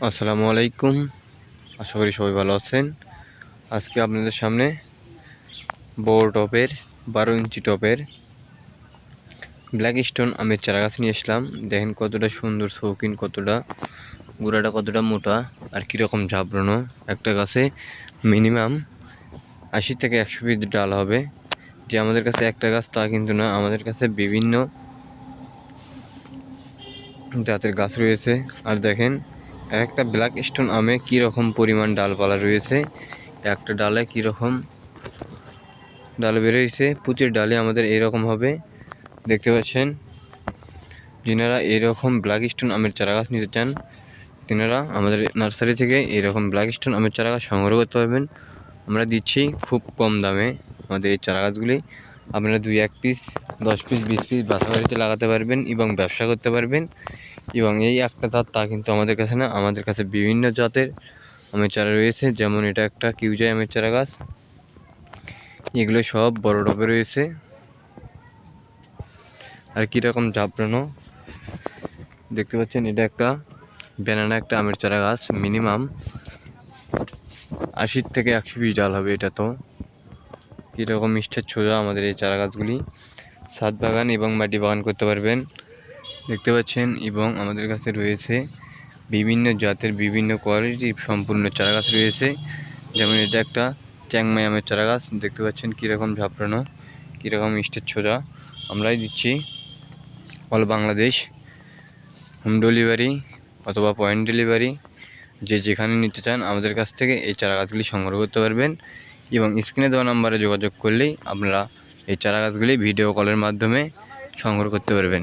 আসসালামু আলাইকুম। আশা করি সবাই ভালো আছেন। আজকে আপনাদের সামনে বড় টপের, বারো ইঞ্চি টপের ব্ল্যাক স্টোন আমের চারা গাছ নিয়ে আসলাম। দেখেন কতটা সুন্দর শৌখিন, কতটা গোড়াটা কতটা মোটা আর কীরকম ঝাবড়ানো। একটা গাছে মিনিমাম আশি থেকে একশো পিস ডাল হবে। যে আমাদের কাছে একটা গাছ তা কিন্তু না। আমাদের কাছে বিভিন্ন জাতের গাছ রয়েছে। আর দেখেন এক একটা ব্ল্যাক স্টোন আমে কী রকম পরিমাণ ডালপালা রয়েছে? একটা ডালে কী রকম ডাল বেরোইছে? প্রচুর ডালে আমাদের এরকম হবে। দেখতে পাচ্ছেন? যিনারা এরকম ব্ল্যাক স্টোন আমের চারা গাছ নিতে চান, তিনারা আমাদের নার্সারি থেকে এরকম ব্ল্যাক স্টোন আমের চারা গাছ সংগ্রহ করতে পারবেন। আমরা দিচ্ছি খুব কম দামে আমাদের এই চারা গাছগুলি আপনারা দুই এক পিস দশ পিস বিশ পিস বাসা বাড়িতে লাগাতে পারবেন এবং ব্যবসা করতে পারবেন। এবং এই একটা জাত তা কিন্তু আমাদের কাছে না, আমাদের কাছে বিভিন্ন জাতের আমের চারা রয়েছে। যেমন এটা একটা কিউজাই আমের চারা গাছ। এগুলো সব বড় টবে রয়েছে। আর কীরকম জাপড়ানো দেখতে পাচ্ছেন, এটা একটা ব্যানানা একটা আমের চারা গাছ মিনিমাম আশির থেকে একশো পিস ডাল হবে এটা তো। কীরকম মিষ্টের ছোজা আমাদের এই চারা গাছগুলি। ছাদ বাগান এবং মাটি বাগান করতে পারবেন। দেখতে পাচ্ছেন এবং আমাদের কাছে রয়েছে বিভিন্ন জাতের বিভিন্ন কোয়ালিটির সম্পূর্ণ চারা গাছ রয়েছে। যেমন এটা একটা চ্যাংমাই আমের চারা গাছ দেখতে পাচ্ছেন কীরকম ঝাপড়ানো কীরকম মিষ্টের ছোজা আমরাই দিচ্ছি অল বাংলাদেশ হোম ডেলিভারি অথবা পয়েন্ট ডেলিভারি। যে যেখানে নিতে চান আমাদের কাছ থেকে এই চারা গাছগুলি সংগ্রহ করতে পারবেন এবং স্ক্রিনে দেওয়া নাম্বারে যোগাযোগ করলেই আপনারা এই চারা গাছগুলি ভিডিও কলের মাধ্যমে সংগ্রহ করতে পারবেন।